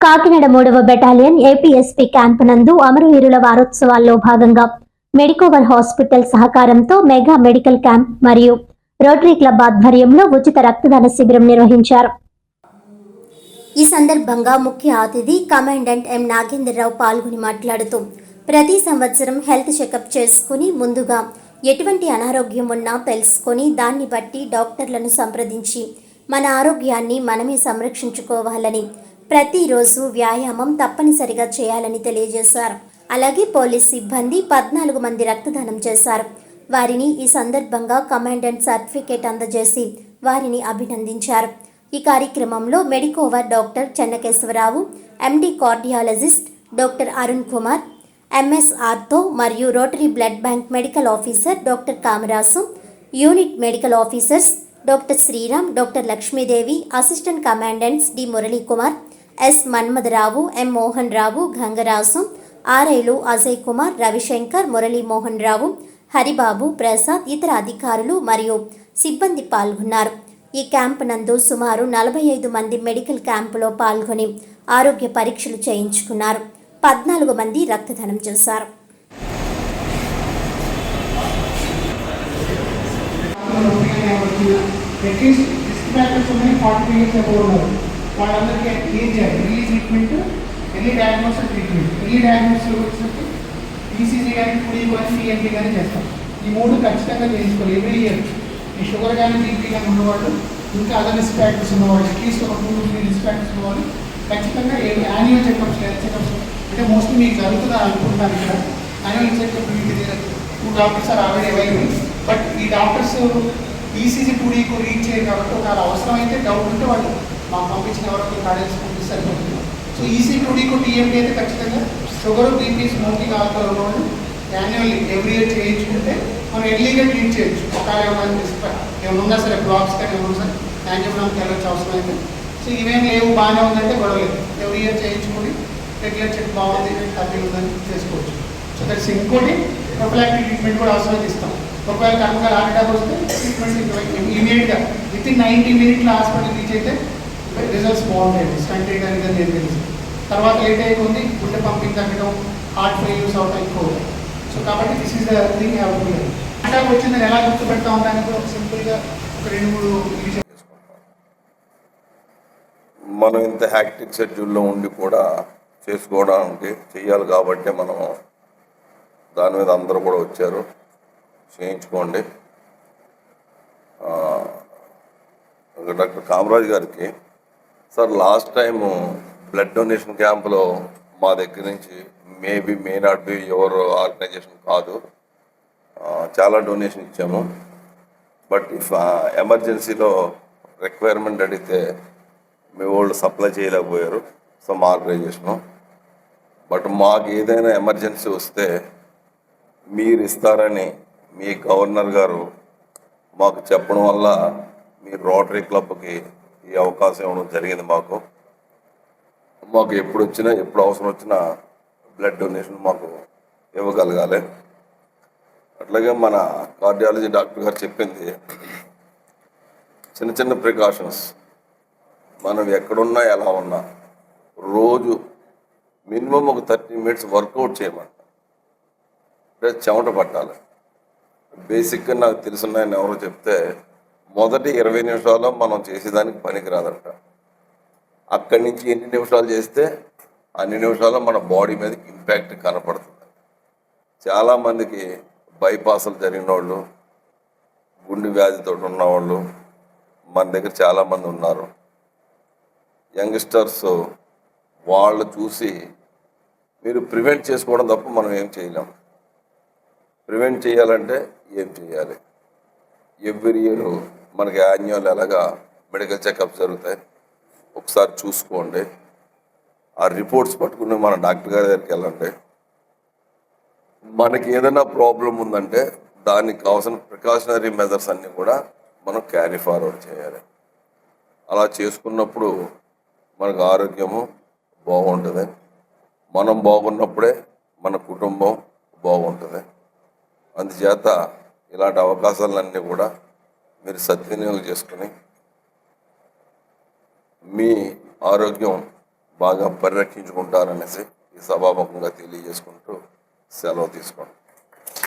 కాకినాడ మూడవ battalion APSP camp నందు అమరవీరుల వారోత్సవాల్లో భాగంగా మెడికోవర్ హాస్పిటల్ సహకారంతో మెగా మెడికల్ క్యాంప్ మరియు రోటరీ క్లబ్ ఆధ్వర్యంలో ఉచిత రక్తదాన శిబిరం నిర్వహించారు. ఈ సందర్భంగా ముఖ్య అతిథి కమాండెంట్ ఎం నాగేంద్రరావు పాల్గొని మాట్లాడుతూ ప్రతి సంవత్సరం హెల్త్ చెకప్ చేసుకుని ముందుగా ఎటువంటి అనారోగ్యం ఉన్నా తెలుసుకొని దాన్ని బట్టి డాక్టర్లను సంప్రదించి మన ఆరోగ్యాన్ని మనమే సంరక్షించుకోవాలని ప్రతిరోజు వ్యాయామం తప్పనిసరిగా చేయాలని తెలియజేశారు. అలాగే పోలీస్ సిబ్బంది పద్నాలుగు మంది రక్తదానం చేశారు. వారిని ఈ సందర్భంగా కమాండెంట్ సర్టిఫికేట్ అందజేసి వారిని అభినందించారు. ఈ కార్యక్రమంలో Medicover doctor Chennakeswararao MD cardiologist doctor Arun Kumar MS ortho మరియు rotary blood bank medical officer doctor Kamarasu unit medical officers doctor Sriram doctor Lakshmidevi assistant commandants D Murali Kumar S Manmatharao M Mohan Rao Gangarasu ఆర్ఐలు Ajay Kumar Ravishankar Murali Mohan Rao Haribabu Prasad ఇతర అధికారులు మరియు సిబ్బంది పాల్గొన్నారు. ఈ camp నందు సుమారు నలభై ఐదు మంది మెడికల్ క్యాంపులో పాల్గొని ఆరోగ్య పరీక్షలు చేయించుకున్నారు. పద్నాలుగు మంది రక్తదానం చేశారు. అట్లీస్ట్ రిస్క్ ఫ్యాక్టర్స్ ఉన్నాయి ఫార్టీ మినిట్స్ అబౌవ్ ఉన్నారు వాళ్ళందరికీ ఏం చేయాలి. Early treatment early diagnosis treatment early diagnosis వచ్చేసరికి ఈసీజీ కానీ పుడి కానీ సిఎంపీ కానీ చేస్తాం. ఈ మూడు ఖచ్చితంగా చేయించుకోవాలి. ఎవ్రీ ఇయర్ ఈ షుగర్ కానీ బీపీ కానీ ఉన్నవాళ్ళు ఇంకా అదర్ రిస్క్ ఫ్యాక్టర్స్ ఉన్నవాళ్ళు అట్లీస్ట్ ఒక టూ త్రీ రిస్క్ ఫ్యాక్టర్స్ ఉన్నవాళ్ళు ఖచ్చితంగా యాన్యువల్ చెకప్స్ చెకప్స్ అంటే మోస్ట్లీ మీకు జరుగుతుందా అనుకుంటున్నాను ఇక్కడ. యాన్యువల్ చెకప్ మీకు two doctors are already available but ఈ డాక్టర్స్ ఈసీజీ టూడీకు రీచ్ చేయరు కాబట్టి ఒకవేళ అయితే డౌట్ ఉంటే వాళ్ళు మాకు పంపించిన ఎవరికి కార్డియల్స్ పంపిస్తే సరిపోతుంది. సో ఈసీ టూడీకు టీఎంపీ అయితే ఖచ్చితంగా షుగర్ బీపీ స్మోకింగ్ ఆల్కహాల్ ఉన్నవాళ్ళు యాన్యువల్లీ ఎవ్రీ ఇయర్ చేయించుకుంటే మనం ఎర్లీగా ట్రీట్ చేయొచ్చు. ఒకవేళ ఏమైనా తీసుకురా. fa- ఏమైనా ఉన్నా సరే బ్లాక్స్ కానీ ఏమైనా సరే యాంజియోగ్రామ్కి వెళ్ళొచ్చు అవసరం అయితే. సో ఇవేం లేవు బాగానే ఉందంటే గొడవ లేదు ఎవ్రీ ఇయర్ చేయించుకొని రెగ్యులర్ చెక్ బాగుంది హ్యాపీ ఉందని చేసుకోవచ్చు. సో దట్స్ ఇంకోటి ప్రొఫలాక్టిక్ ట్రీట్మెంట్ కూడా అవసరం ఇస్తాం. ఒకవేళ కనుక ఆర్డర్ వస్తే ట్రీట్మెంట్ ఇమీడియట్గా విత్ ఇన్ నైంటీ మినిట్లో హాస్పిటల్ రీచ్ అయితే రిజల్ట్స్ బాగుంటాయి స్టంట్ వేయడానికి నేను తెలుసు తర్వాత లేట్ అయిపోయింది గుండె పంపింగ్ తగ్గడం హార్ట్ ఫెయిల్యూర్స్ అవటం ఎక్కువ సో కాబట్టి this is the thing have to attack వచ్చిందని ఎలా గుర్తుపెడతా దానికి ఒక సింపుల్గా ఒక రెండు మూడు మనం ఇంత హ్యాక్టిక్ షెడ్యూల్లో ఉండి కూడా చేసుకోవడానికి చెయ్యాలి కాబట్టి మనం దాని మీద అందరూ కూడా వచ్చారు. చేయించుకోండి. డాక్టర్ కామరాజ్ గారికి sir last time blood donation క్యాంపులో మా దగ్గర నుంచి మేబీ మే నాట్ బి ఎవరు ఆర్గనైజేషన్ కాదు. చాలా డొనేషన్ ఇచ్చాము. బట్ ఇఫ్ ఎమర్జెన్సీలో రిక్వైర్మెంట్ అడిగితే మీ వాళ్ళు సప్లై చేయలేకపోయారు సమ్ ఆర్గనైజేషను. బట్ మాకు ఏదైనా ఎమర్జెన్సీ వస్తే మీరు ఇస్తారని మీ గవర్నర్ గారు మాకు చెప్పడం వల్ల మీ రోటరీ క్లబ్కి ఈ అవకాశం ఇవ్వడం జరిగింది మాకు. మాకు ఎప్పుడు వచ్చినా ఎప్పుడు అవసరం వచ్చినా బ్లడ్ డొనేషన్ మాకు ఇవ్వగలగాలి. అట్లాగే మన కార్డియాలజీ డాక్టర్ గారు చెప్పింది చిన్న చిన్న ప్రికాషన్స్ మనం ఎక్కడున్నా ఎలా ఉన్నా రోజు మినిమం ఒక థర్టీ మినిట్స్ వర్కౌట్ చేయమంట. అంటే చెమట పట్టాలి. బేసిక్గా నాకు తెలిసిన ఎవరో చెప్తే మొదటి ఇరవై నిమిషాల్లో మనం చేసేదానికి పనికిరాదంట అక్కడి నుంచి ఎన్ని నిమిషాలు చేస్తే అన్ని నిమిషాల్లో మన బాడీ మీద ఇంపాక్ట్ కనపడుతుంది. చాలామందికి బైపాసులు జరిగిన వాళ్ళు గుండె వ్యాధితో ఉన్నవాళ్ళు మన దగ్గర చాలామంది ఉన్నారు. యంగ్స్టర్స్ వాళ్ళు చూసి మీరు ప్రివెంట్ చేసుకోవడం తప్ప మనం ఏం చేయలేం. ప్రివెంట్ చేయాలంటే ఏం చేయాలి? ఎవ్రీ ఇయర్ మనకి యాన్యువల్ ఎలాగా మెడికల్ చెకప్ జరుగుతాయి ఒకసారి చూసుకోండి. ఆ రిపోర్ట్స్ పట్టుకుని మన డాక్టర్ గారి దగ్గరికి వెళ్ళండి. మనకి ఏదైనా ప్రాబ్లం ఉందంటే దానికి కావాల్సిన ప్రికాషనరీ మెజర్స్ అన్నీ కూడా మనం క్యారీ ఫార్వర్డ్ చేయాలి. అలా చేసుకున్నప్పుడు మనకు ఆరోగ్యము బాగుంటుంది. మనం బాగున్నప్పుడే మన కుటుంబం బాగుంటుంది. అందుచేత ఇలాంటి అవకాశాలన్నీ కూడా మీరు సద్వినియోగం చేసుకుని మీ ఆరోగ్యం బాగా పరిరక్షించుకుంటారనేసి ఈ సభాముఖంగా తెలియజేసుకుంటూ సెలవు తీసుకోండి.